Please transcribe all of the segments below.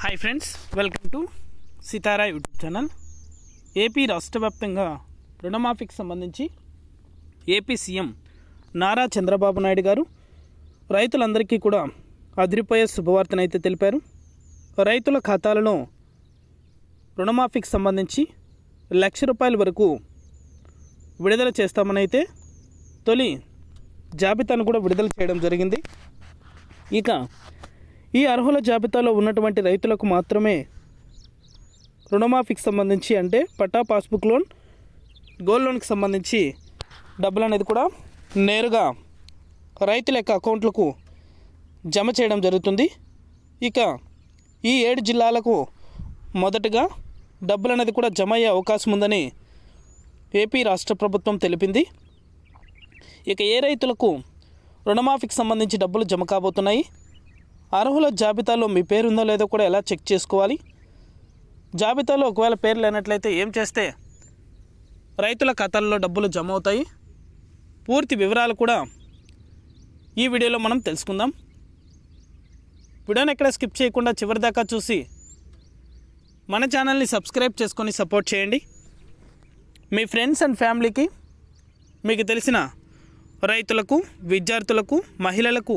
Hi friends welcome to Sitara YouTube channel AP రాష్ట్ర వ్యాప్తంగా రుణమాఫీకి సంబంధించి ఏపీ సీఎం నారా చంద్రబాబు నాయుడు గారు రైతులందరికీ కూడా అదిరిపోయే శుభవార్తనైతే తెలిపారు. రైతుల ఖాతాలలో రుణమాఫీకి సంబంధించి లక్ష రూపాయల వరకు విడుదల చేస్తామనైతే తొలి జాబితాను కూడా విడుదల చేయడం జరిగింది. ఇక ఈ అర్హుల జాబితాలో ఉన్నటువంటి రైతులకు మాత్రమే రుణమాఫీకి సంబంధించి అంటే పట్టా పాస్బుక్ లోన్ గోల్డ్ లోన్కి సంబంధించి డబ్బులు అనేది కూడా నేరుగా రైతుల యొక్క అకౌంట్లకు జమ చేయడం జరుగుతుంది. ఇక ఈ ఏడు జిల్లాలకు మొదటగా డబ్బులు అనేది కూడా జమ అయ్యే అవకాశం ఉందని ఏపీ రాష్ట్ర ప్రభుత్వం తెలిపింది. ఇక ఏ రైతులకు రుణమాఫీకి సంబంధించి డబ్బులు జమ కాబోతున్నాయి? అర్హుల జాబితాలో మీ పేరు ఉందో లేదో కూడా ఎలా చెక్ చేసుకోవాలి? జాబితాలో ఒకవేళ పేరు లేనట్లయితే ఏం చేస్తే? రైతుల ఖాతాల్లో డబ్బులు జమ అవుతాయి. పూర్తి వివరాలు కూడా ఈ వీడియోలో మనం తెలుసుకుందాం. వీడియోని ఎక్కడ స్కిప్ చేయకుండా చివరి దాకా చూసి మన ఛానల్ని సబ్స్క్రైబ్ చేసుకొని సపోర్ట్ చేయండి. మీ ఫ్రెండ్స్ అండ్ ఫ్యామిలీకి మీకు తెలిసిన రైతులకు విద్యార్థులకు మహిళలకు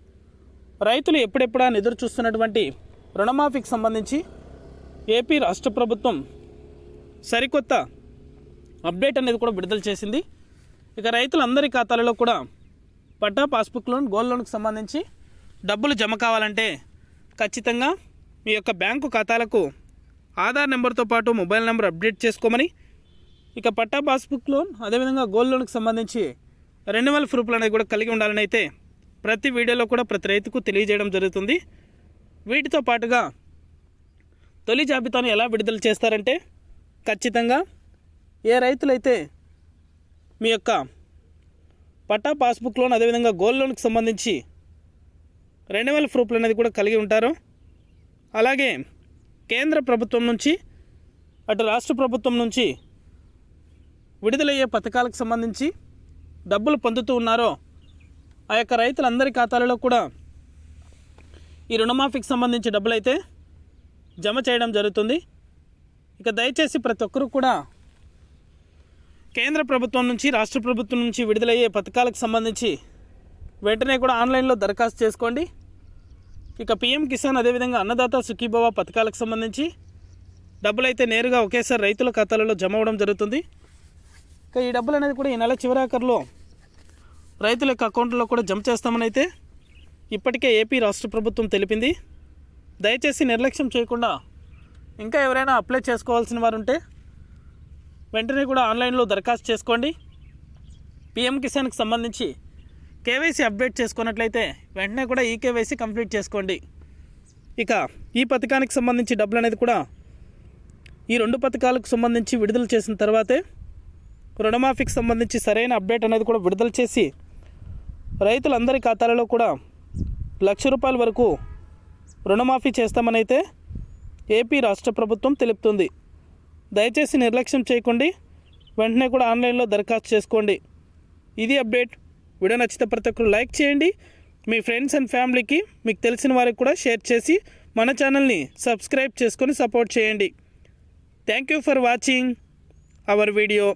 రైతులు ఎప్పుడెప్పుడా ఎదురు చూస్తున్నటువంటి రుణమాఫీకి సంబంధించి ఏపీ రాష్ట్ర ప్రభుత్వం సరికొత్త అప్డేట్ అనేది కూడా విడుదల చేసింది. ఇక రైతులందరి ఖాతాలలో కూడా పట్టా పాస్బుక్ లోన్ గోల్డ్ లోన్కి సంబంధించి డబ్బులు జమ కావాలంటే ఖచ్చితంగా మీ యొక్క బ్యాంకు ఖాతాలకు ఆధార్ నెంబర్తో పాటు మొబైల్ నెంబర్ అప్డేట్ చేసుకోమని ఇక పట్టా పాస్బుక్ లోన్ అదేవిధంగా గోల్డ్ లోన్కి సంబంధించి రెన్యువల్ ప్రూఫ్లు అనేవి కూడా కలిగి ఉండాలని అయితే ప్రతి వీడియోలో కూడా ప్రతి రైతుకు తెలియజేయడం జరుగుతుంది. వీటితో పాటుగా తొలి జాబితాను ఎలా విడుదల చేస్తారంటే ఖచ్చితంగా ఏ రైతులైతే మీ యొక్క పట్టా పాస్బుక్ లోన్ అదేవిధంగా గోల్డ్ లోన్కి సంబంధించి రెన్యువల్ ప్రూఫ్లు అనేది కూడా కలిగి ఉంటారో. అలాగే కేంద్ర ప్రభుత్వం నుంచి అటు రాష్ట్ర ప్రభుత్వం నుంచి విడుదలయ్యే పథకాలకు సంబంధించి డబ్బులు పొందుతూ ఉన్నారో ఆ యొక్క రైతులందరి ఖాతాలలో కూడా ఈ రుణమాఫీకి సంబంధించి డబ్బులు అయితే జమ చేయడం జరుగుతుంది. ఇక దయచేసి ప్రతి ఒక్కరూ కూడా కేంద్ర ప్రభుత్వం నుంచి రాష్ట్ర ప్రభుత్వం నుంచి విడుదలయ్యే పథకాలకు సంబంధించి వెంటనే కూడా ఆన్లైన్లో దరఖాస్తు చేసుకోండి. ఇక పిఎం కిసాన్ అదేవిధంగా అన్నదాత సుఖీభవ పథకాలకు సంబంధించి డబ్బులు అయితే నేరుగా ఒకేసారి రైతుల ఖాతాలలో జమ అవ్వడం జరుగుతుంది. ఇక ఈ డబ్బులు అనేది కూడా ఈ నెల చివరాఖరులో రైతుల యొక్క అకౌంట్లో కూడా జమ చేస్తామని అయితే ఇప్పటికే ఏపీ రాష్ట్ర ప్రభుత్వం తెలిపింది. దయచేసి నిర్లక్ష్యం చేయకుండా ఇంకా ఎవరైనా అప్లై చేసుకోవాల్సిన వారు ఉంటే వెంటనే కూడా ఆన్లైన్లో దరఖాస్తు చేసుకోండి. పిఎం కిసాన్కి సంబంధించి కేవైసీ అప్డేట్ చేసుకున్నట్లయితే వెంటనే కూడా ఈ కేవైసీ కంప్లీట్ చేసుకోండి. ఇక ఈ పథకానికి సంబంధించి డబ్బులు అనేది కూడా ఈ రెండు పథకాలకు సంబంధించి విడుదల చేసిన తర్వాతే రుణమాఫీకి సంబంధించి సరైన అప్డేట్ అనేది కూడా విడుదల చేసి రైతులందరి ఖాతాలలో కూడా లక్ష రూపాయల వరకు రుణమాఫీ చేస్తామనైతే ఏపీ రాష్ట్ర ప్రభుత్వం తెలుపుతుంది. దయచేసి నిర్లక్ష్యం చేయకండి. వెంటనే కూడా ఆన్లైన్లో దరఖాస్తు చేసుకోండి. ఇది అప్డేట్. వీడియో నచ్చితే ప్రతి ఒక్కరు లైక్ చేయండి. మీ ఫ్రెండ్స్ అండ్ ఫ్యామిలీకి మీకు తెలిసిన వారికి కూడా షేర్ చేసి మన ఛానల్ని సబ్స్క్రైబ్ చేసుకొని సపోర్ట్ చేయండి. Thank you for watching our video.